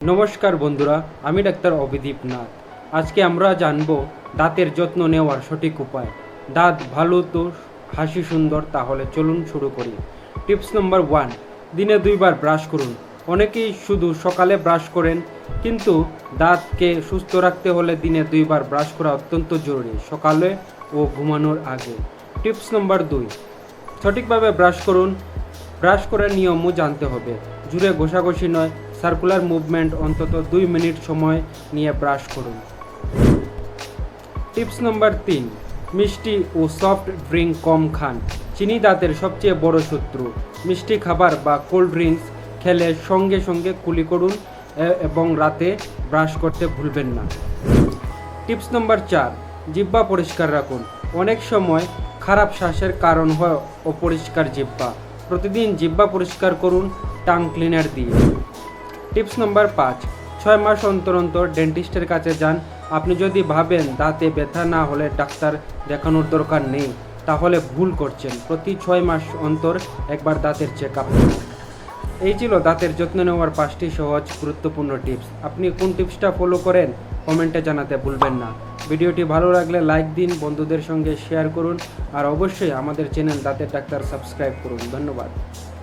নমস্কার বন্ধুরা, আমি ডাক্তার অভিদীপ নাথ। আজকে আমরা জানব দাঁতের যত্ন নেওয়ার সঠিক উপায়। দাঁত ভালো তো হাসি সুন্দর, তাহলে চলুন শুরু করি। টিপস নম্বর ওয়ান, দিনে দুইবার ব্রাশ করুন। অনেকেই শুধু সকালে ব্রাশ করেন, কিন্তু দাঁতকে সুস্থ রাখতে হলে দিনে দুইবার ব্রাশ করা অত্যন্ত জরুরি, সকালে ও ঘুমানোর আগে। টিপস নম্বর দুই, সঠিকভাবে ব্রাশ করুন। ব্রাশ করার নিয়মও জানতে হবে। জুড়ে ঘষাঘষি নয় সার্কুলার মুভমেন্ট অন্তত দুই মিনিট সময় নিয়ে ব্রাশ করুন। টিপস নম্বর তিন, মিষ্টি ও সফট ড্রিঙ্ক কম খান। চিনি দাঁতের সবচেয়ে বড় শত্রু। মিষ্টি খাবার বা কোল্ড ড্রিঙ্কস খেলে সঙ্গে সঙ্গে কুলি করুন এবং রাতে ব্রাশ করতে ভুলবেন না। টিপস নম্বর চার জিব্বা পরিষ্কার রাখুন। অনেক সময় খারাপ শ্বাসের কারণ হয় অপরিষ্কার জিব্বা প্রতিদিন জিব্বা পরিষ্কার করুন, টাং ক্লিনার দিয়ে। টিপস নম্বর পাঁচ, ছয় মাস অন্তর অন্তর ডেন্টিস্টের কাছে যান। আপনি যদি ভাবেন দাঁতে ব্যথা না হলে ডাক্তার দেখানোর দরকার নেই, তাহলে ভুল করছেন। প্রতি ছয় মাস অন্তর একবার দাঁতের চেক আপ এই ছিল দাঁতের যত্ন নেওয়ার পাঁচটি সহজ, গুরুত্বপূর্ণ টিপস। আপনি কোন টিপসটা ফলো করেন কমেন্টে জানাতে ভুলবেন না। ভিডিওটি ভালো লাগলে লাইক দিন, বন্ধুদের সঙ্গে শেয়ার করুন, আর অবশ্যই আমাদের চ্যানেল দাঁতের ডাক্তার সাবস্ক্রাইব করুন। ধন্যবাদ।